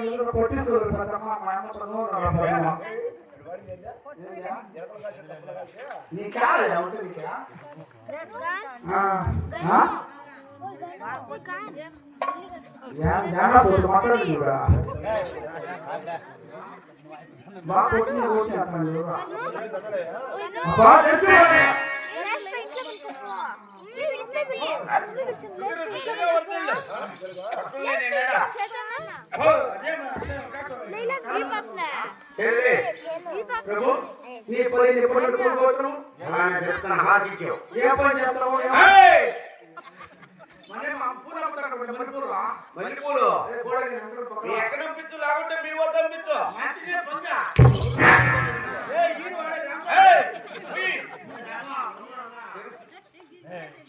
ಇಲ್ಲದ ಕೊಟ್ಟಿದ್ರು ಪ್ರಥಮ ಮಾಡ್ಕೊಂಡು ನೀ ಕ್ಯಾರ ಮಾತಾಡ್ತೀವ್ರಾ ಬಾ ಕೊಟ್ಟಿನ ಹೋಗಿ ಅಪ್ಪ ಬಾ ప్రభు నీ పని నీ పని కొట్టుకోవటం ఎలా చెప్తాను హాకిచ్చు ఏ పని చేస్తావో మల్లెపూలు. ఎక్కడ పంపించు లేకుంటే మీ వద్ద పంపించు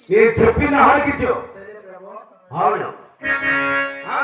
నేను చెప్పిన ప్రభు. అవును ఆ?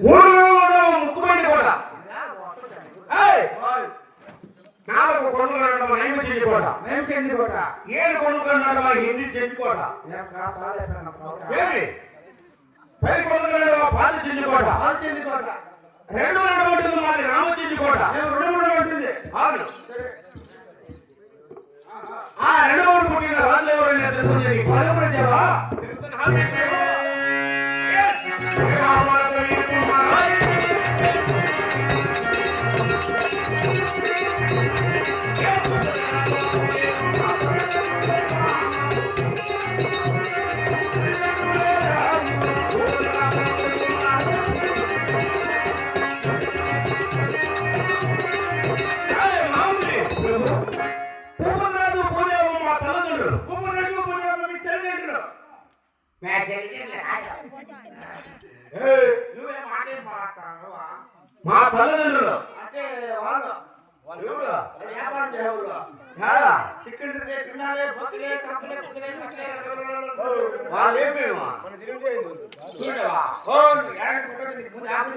ఊళ్ళో ముక్కుబండి కోట! ఓయ్, నాలుగు కొండలు నడమ నైమ చెంది? ఏడు కొండలు నడమ హిందీ చెంది కోట? ఏమి పది కొండలు నడమ పాత చెంది కోట ఆలు చేయండి కోట. రెండు నడబడుతుంది మాది రామ చెంది రెండు మూడు ఉంటుంది? అవును. ఆ రెండవ పుట్టిన రాజులు ఎవరైనా తెలుస్తుంది నీకు? పలుకురు हमें देखो ये हमारा कभी तुम्हारा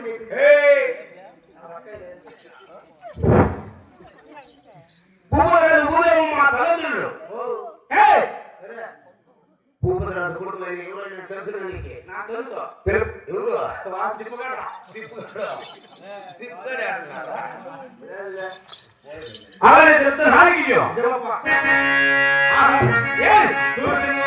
చేయించింది. ఏయ్, భూపతిరాజు భూదేవం మా తల్లిదండ్రులు. ಭೂಪತಿನಾಥ ಕುಟುಂಬ ಇವರನ್ನು ತಿಳಿಸಿದ್ರೆ ನಿನಗೆ ನಾನು ತಿಳಿಸು ಇವರು ದಿಪ್ಪಗಡ ದಿಪ್ಪಗಡ ದಿಪ್ಪಗಡ ಅವರೇ ತಿರುತ್ತಾರೆ ಹಾಗಿದೆಯೋ ಏ ಸೂರ್ಯ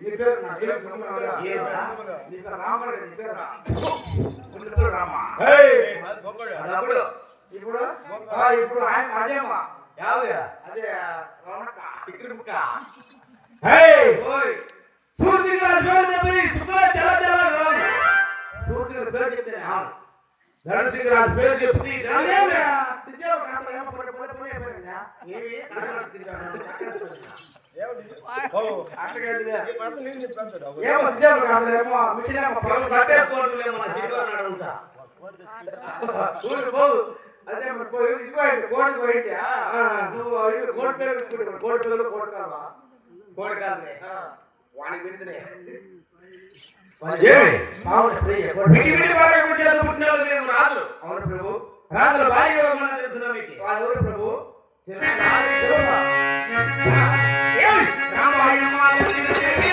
నీ పేరు నా పేరు? నీ పేరు రామరాజు, నీ పేరు రా. గుంటూరు రామ. అదప్పుడు ఇప్పుడు ఇప్పుడు ఆయన అదేమా యావయ్యా అదే రమణక్క. పేరు చెప్పి తెల్ల తెల్ల రాను సూర్యుడు పేరు చెప్తే ధనసింగరాజు పేరు చెప్తే అదే మరి ఇటు గోడకి పోయింటి నువ్వు గోడ పేరు తీసుకుంటే గోడ పిల్లలు గోడ కావా కోడకాలే ఆ. వానికి పెడితేనే? అవును ప్రభు. రాజుల భార్య ప్రభు తెలుసా? ఏయ్! రామాయణం ఆలోచన చేయ. రామాయణం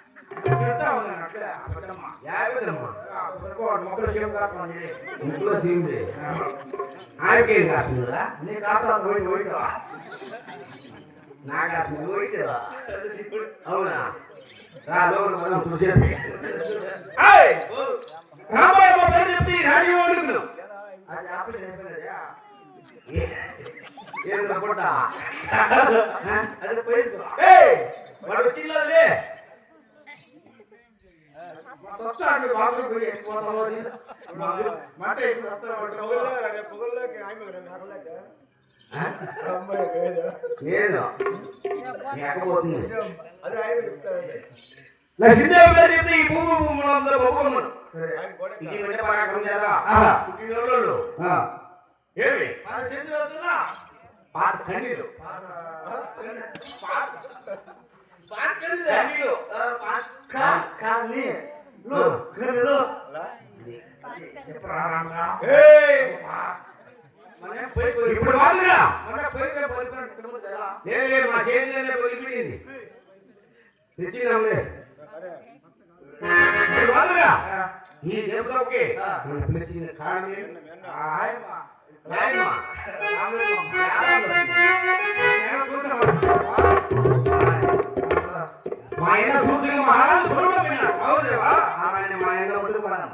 ఇట్లా? తిడతా ఉన్నాను అట్లే అబద్ధమ్మా యాభై తినమ్మా. మొక్కలు శివం కాకుండా ఇంట్లో సీమిడి. ఆయనకేం కాస్తుందిరా? నీ కాస్త పోయి పోయి నాకు కాస్తుంది. నువ్వు ఇటు. అవునా రా లోపలికి పోదాం తులసేపు. ఏయ్! రామాయణ పేరు చెప్తే ఈ రాజీవ్ వణుకులు. అది ఆపరేషన్ అయిపోయినదా ఏందిరా పుట్ట? అది పోయింది ఏయ్! వాడు వచ్చిందిలే. చెప్తే ఈ భూమి భూములందరూ ఒప్పుకున్నాను సరే ఇది వెంట పరాక్రమం చేదా ఆహా. పుట్టినోళ్ళు ఏమి? మన చేతి వెళ్తుందా పాత కన్నీరు ఇప్పుడు లేదు మా చేతిలోనే పగిలిపోయింది తెచ్చినాంలే ఇప్పుడు మాదిరిగా ఈ దేవసభకి నన్ను పిలిచిన కారణం ఏంటి? మా ఆయన సూచన మహారాజు పూర్వం విన్నాడు అవునేవా ఆమె మా ఆయన వద్దకు పదాను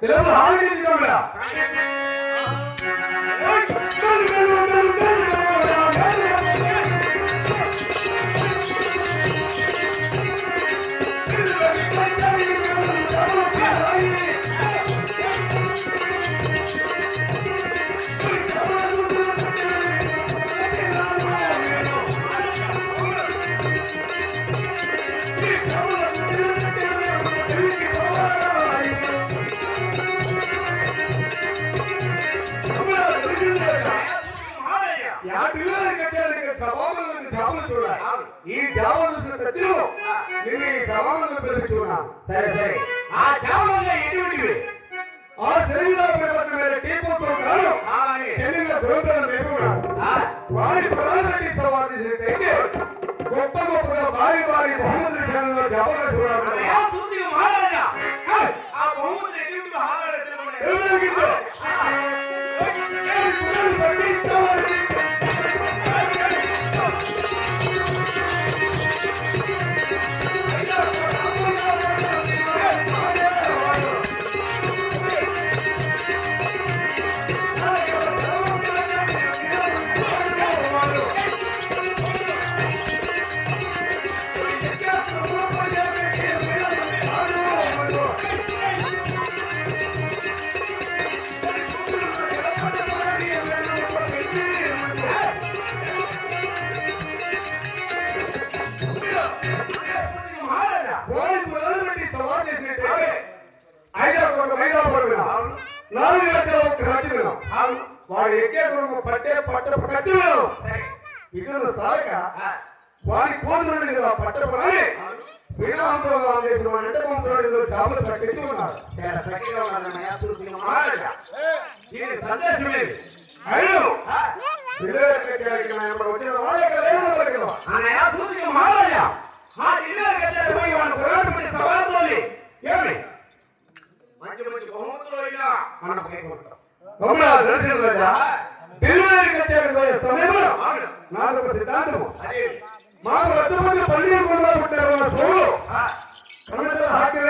తెలుగు హాలిడే దిగమరా యా పిల్లలు కట్టాలి సభాములకు జాబులు చూడాలి. ఈ జాబులు చూసిన తత్తిలో నిన్ను ఈ సభాములకు పిలిపి చూడాలి సరే సరే. ఆ చావలంగా ఎటువంటివి? ఆ శరీర ప్రపంచ మీద టీపు సౌకర్యాలు అలాగే. చెల్లిన గురువుల మేపుడా ఆ, వారి పెట్టి సవాలు చేసినట్టయితే గొప్ప గొప్పగా భారీ భారీ బహుమతుల సేనలో జాబులు చూడాలి మహారాజా ఆ బహుమతులు ఎటువంటివి? హాలాడే తెలుగునే. ಸಂದೇಶವೇ ಅಯ್ಯೋ ಬಿಡೋಕೆ ಕೇಳಕ್ಕೆ ನಾನು ಬರುತ್ತೆ ಒಳ್ಳೆ ಏನು ಬರಬೇಕು ನಾನು ಯಾವ ಸೂಚನೆ ಮಾಡಲ್ಲ ಆ ಹಿರಿಯರ ಕಚೇರಿ ಹೋಗಿ ಅವನು ಹೋರಾಟ ಮಾಡಿ ಸವಾಲದಲ್ಲಿ ಹೇಳ್ರಿ ಮಂಜು ಮಂಜು ಬಹುಮತಗಳು ಇಲ್ಲ ಅವನ ಕೈ ಗಮನ ನಡೆಸಿರಲಿಲ್ಲ ಡೆಲಿವರಿ ಕಚೇರಿ ಸಮಯ ನಾಲ್ಕು ಸಿದ್ಧಾಂತವು ಮಾತು ರದ್ದು ಮಾಡಿ ಪನ್ನೀರ್ ಕೊಂಡೋಗ್ಬಿಟ್ಟಿರೋ ಸುಳ್ಳು ಕನ್ನಡ ಹಾಕಿದ್ರೆ